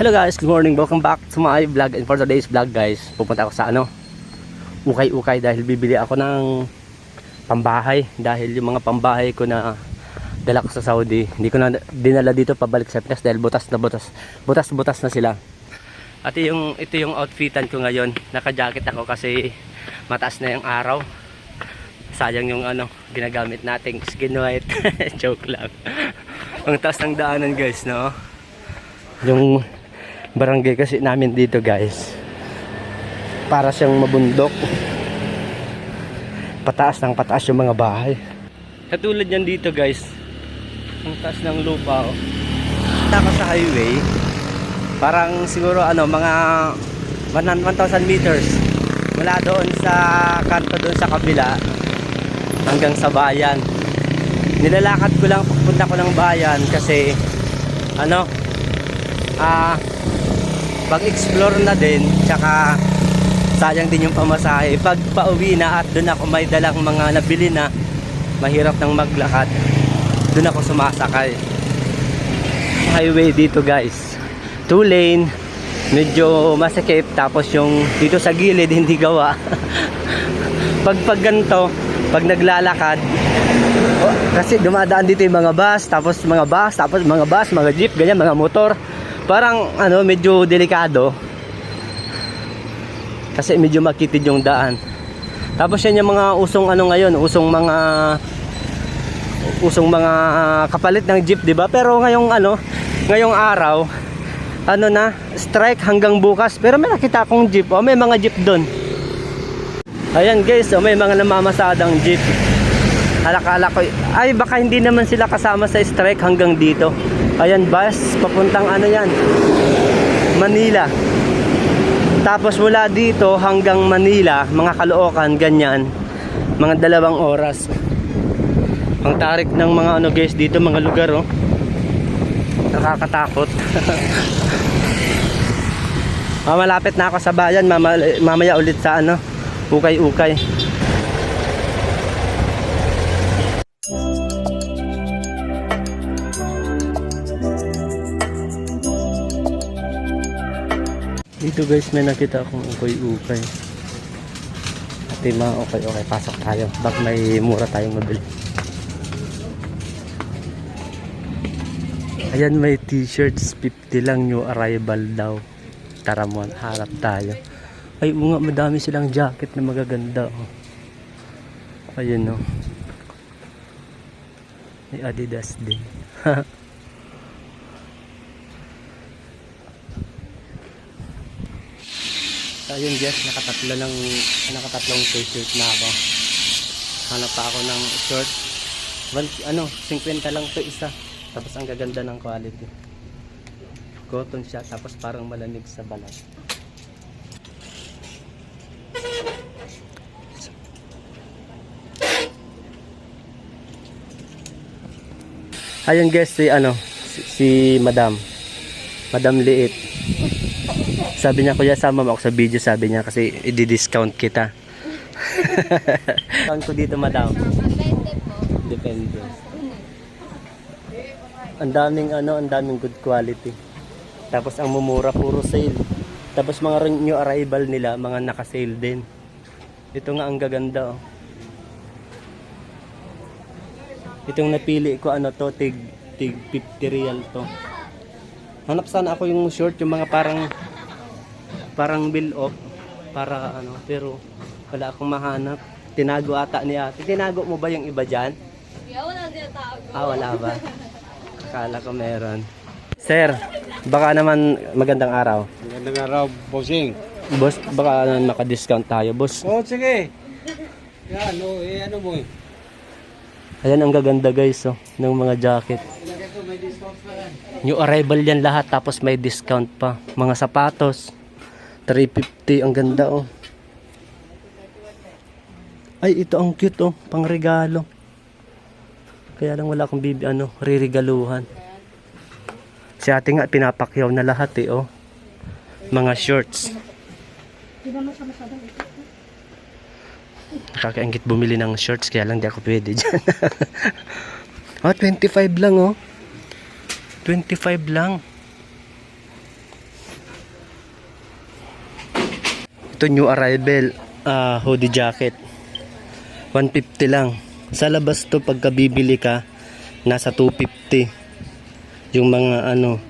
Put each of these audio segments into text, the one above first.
Hello guys, good morning. Welcome back to my vlog. And for today's vlog guys, pupunta ako sa ano, ukay-ukay dahil bibili ako ng pambahay. Dahil yung mga pambahay ko na dala ko sa Saudi, hindi ko na dinala dito pabalik sa Pinas dahil butas na butas. Butas-butas na sila. At yung, ito yung outfitan ko ngayon. Naka-jacket ako kasi mataas na yung araw. Sayang yung ano, ginagamit nating skin white. Joke lang. Ang taas ng daanan guys, no? Yung barangay kasi namin dito guys. Para siyang mabundok. Pataas ng pataas yung mga bahay. Katulad yan dito guys. Ang taas ng lupa oh. Taka sa highway. Parang siguro ano mga 1,000 meters. Mula doon sa kanto doon sa kabila hanggang sa bayan. Nilalakad ko lang papunta ko ng bayan kasi ano ah pag-explore na din tsaka sayang din yung pamasahe. Pag pauwi na at doon ako may dalang mga nabili na mahirap nang maglakad. Doon ako sumasakay. Highway dito guys. Two lane. Medyo masikip. Tapos yung dito sa gilid hindi gawa. Pag pag ganito pag naglalakad oh, kasi dumadaan dito yung mga bus tapos mga bus tapos mga bus mga jeep ganyan mga motor parang ano medyo delikado. Kasi medyo makitid yung daan. Tapos yan yung mga usong ano ngayon usong mga usong mga kapalit ng jeep di ba? Pero ngayong ano ngayong araw ano na strike hanggang bukas. Pero may nakita akong jeep. Oh may mga jeep doon ayan guys. Oh, may mga namamasadang jeep Alakala ko, ay baka hindi naman sila kasama sa strike hanggang dito. Ayan, bus, papuntang ano yan, Manila. Tapos mula dito hanggang Manila, mga kalookan, ganyan, mga dalawang oras. Ang tarik ng mga ano guys dito, mga lugar oh. Nakakatakot. Ah, malapit na ako sa bayan, mama, mamaya ulit sa ano, ukay-ukay. Dito guys may nakita akong ukay-ukay. At yung mga ukay-ukay, pasok tayo. Bak may mura tayong mabili. Ayan may t-shirts, 50 lang new arrival daw. Tara mo, harap tayo. Ay, nga, madami silang jacket na magaganda. Oh. Ayun oh. May Adidas din. Ayun guys, nakatatlo ng nakatatlong t-shirt na ako. Hanap pa ako ng short. Ano, 50 lang to isa. Tapos ang gaganda ng quality. Cotton siya, tapos parang malamig sa balat. Ayun guys, si ano, si, si Madam. Madam Liit. Sabi niya, kuya, sama mo ako sa video. Sabi niya, kasi i-discount kita. Discount ko dito, madam. Depende. Ang daming ano, ang daming good quality. Tapos ang mumura, puro sale. Tapos mga new arrival nila, mga naka-sale din. Ito nga ang gaganda, oh. Itong napili ko, ano to, tig, tig 50 real to. Hanap sana ako yung short, yung mga parang parang bill off para ano pero wala akong mahanap tinago ata ni ate tinago mo ba yung iba dyan? Kaya wala din tago. ah wala ba? akala ko meron sir baka naman magandang araw Magandang araw, bossing. boss baka naman maka-discount tayo boss Oh, sige. Yan, oh, eh, ano mo eh. ayan ang gaganda guys oh, ng mga jacket Ito, may discount pa yan. new arrival yan lahat tapos may discount pa mga sapatos 350 ang ganda oh ay ito ang cute oh pang regalo kaya lang wala akong bibi ano ririgaluhan si ate nga pinapakyaw na lahat eh oh mga shorts Nakakaingit bumili ng shorts kaya lang di ako pwede dyan. oh, 25 lang oh. 25 lang. Ito new arrival, ah, hoodie jacket. 150 lang. Sa labas to pagka bibili ka, nasa 250. Yung mga ano,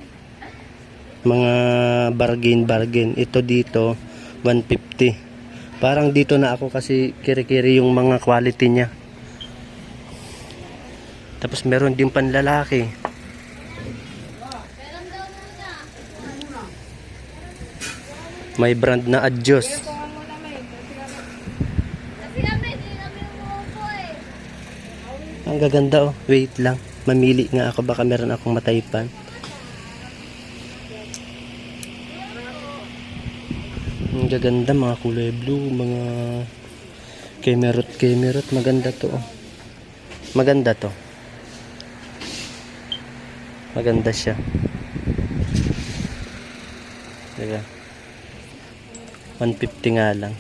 mga bargain bargain. Ito dito 150. Parang dito na ako kasi kiri-kiri yung mga quality niya. Tapos meron din panlalaki. May brand na eh. Ang gaganda oh. Wait lang. Mamili nga ako baka meron akong mataypan. Ang gaganda mga kulay blue, mga kemerot kemerot. Maganda to oh. Maganda to. Maganda siya. Teka. 150 nga lang.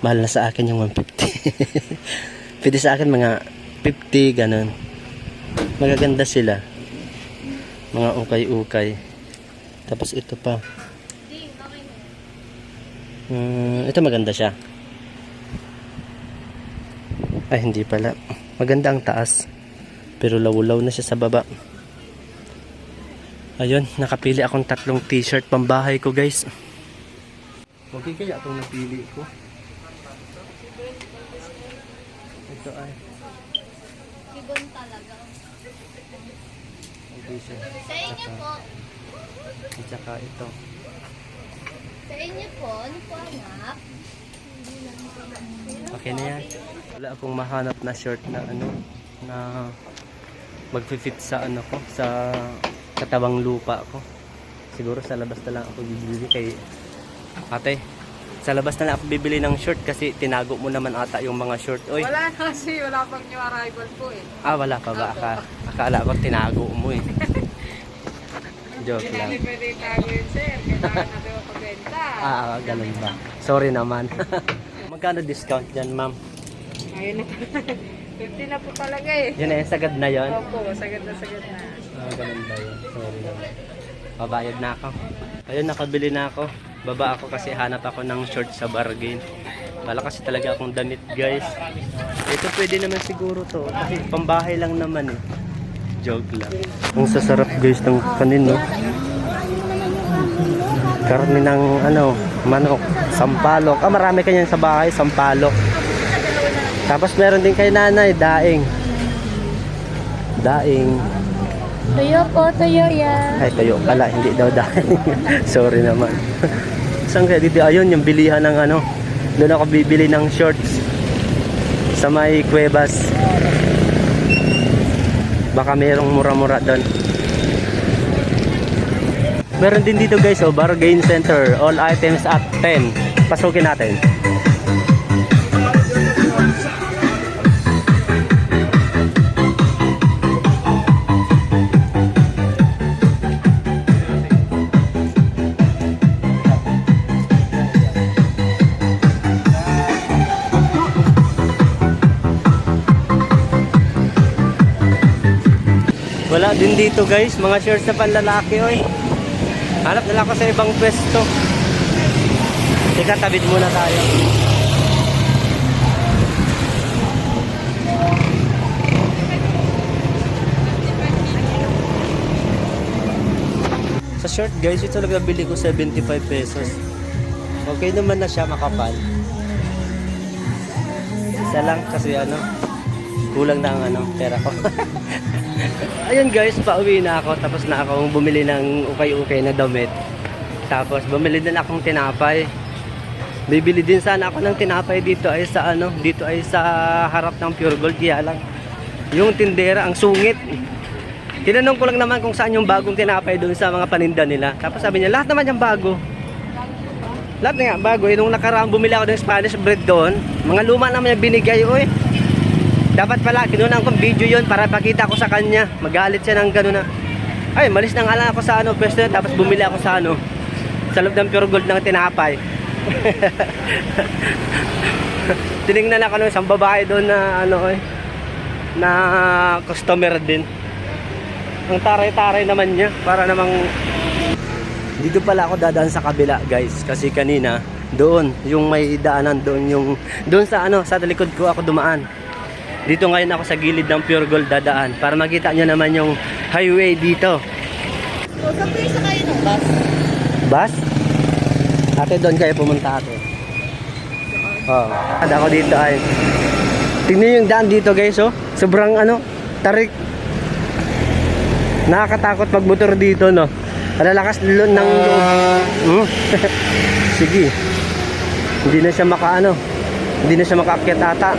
Mahal na sa akin yung 150. Pwede sa akin mga 50 ganun. Magaganda sila. Mga ukay-ukay. Tapos ito pa. Hmm, ito maganda siya. Ay, hindi pala. Maganda ang taas. Pero lawlaw na siya sa baba. Ayun, nakapili akong tatlong t-shirt pambahay ko guys. Okay kaya itong napili ko. Ito ay, Ibon talaga. okay siya. Sa inyo po, At saka ito. sa inyo po, ano po anak? Okay na yan. Wala akong mahanap na short na ano na magfi-fit sa ano ko sa katawang lupa ko. Siguro sa labas na lang ako bibili kay ate. Sa labas na lang ako bibili ng short kasi tinago mo naman ata yung mga short. Oy, Wala na kasi, wala pang new arrival po eh. ah wala pa ba? Aka, akala ko tinago mo eh. Joke Hindi lang. natin pwede itago yun, sir. Kailangan natin mapabenta. Ah, ganun ba? Sorry naman. Magkano discount dyan, ma'am? Ngayon na 50 na po talaga eh. Yun eh, sagad na yon. Opo, sagad na sagad na. Ah, ganun ba yun? Sorry naman. Pabayad na ako. Ayun, nakabili na ako. Baba ako kasi hanap ako ng short sa bargain. Wala kasi talaga akong damit, guys. Ito pwede naman siguro to. Kasi pambahay lang naman eh. Joke lang. Ang sasarap guys ng kanin, no? Karami ng ano, manok, sampalok. Ah, marami kanyan sa bahay, sampalok. Tapos meron din kay nanay, daing. Daing. Tuyo po, tuyo yan. Ay, tayo pala, hindi daw dahil. Sorry naman. Saan kaya dito? Ayun, yung bilihan ng ano. Doon ako bibili ng shorts. Sa may Cuevas. Baka mayroong mura-mura doon. Meron din dito guys, oh, bargain center. All items at 10. Pasukin natin. Wala din dito guys, mga shorts na panlalaki oy. Hanap nila ako sa ibang pwesto. Teka, tabit muna tayo. Sa short guys, ito lang nabili ko 75 pesos. Okay naman na siya makapal. Isa lang kasi ano, kulang na ang ano, pera ko. Ayun guys, pauwi na ako tapos na akong bumili ng ukay-ukay na damit. Tapos bumili din akong tinapay. Bibili din sana ako ng tinapay dito ay sa ano, dito ay sa harap ng Pure Gold kaya lang. Yung tindera ang sungit. Tinanong ko lang naman kung saan yung bagong tinapay doon sa mga paninda nila. Tapos sabi niya, lahat naman yung bago. Lahat nga bago. Eh, nung nakaraan bumili ako ng Spanish bread doon, mga luma naman yung binigay. Uy, dapat pala, kinunan kong video yon para pakita ko sa kanya. Magalit siya ng gano'n na. Ay, malis na nga lang ako sa ano, pwesto yun, tapos bumili ako sa ano, sa loob ng Pure Gold ng tinapay. Tiningnan ako ng isang babae doon na ano eh, na customer din. Ang taray-taray naman niya, para namang dito pala ako dadaan sa kabila guys kasi kanina Doon, yung may daanan doon, yung doon sa ano, sa likod ko ako dumaan. Dito ngayon ako sa gilid ng Pure Gold dadaan para makita nyo naman yung highway dito. So, saan kayo sa kayo ng bus? Bus? Ate, doon kayo pumunta ate. Oo. Oh. ako dito ay. Tingnan yung daan dito guys oh. Sobrang ano, tarik. Nakakatakot magmotor dito no. Ang lalakas lo- ng loob. Hmm? Sige. Hindi na siya makaano. Hindi na siya makaakyat ata.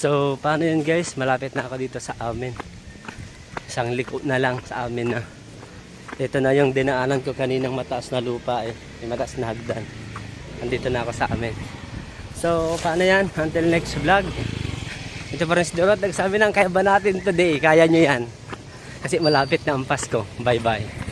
So, paano yun guys? Malapit na ako dito sa amin. Isang liko na lang sa amin na. Ito na yung dinaanan ko kaninang mataas na lupa eh. Yung mataas na hagdan. Andito na ako sa amin. So, paano yan? Until next vlog. Ito pa rin si Dorot. Nagsabi ng kaya ba natin today? Kaya nyo yan. Kasi malapit na ang Pasko. Bye-bye.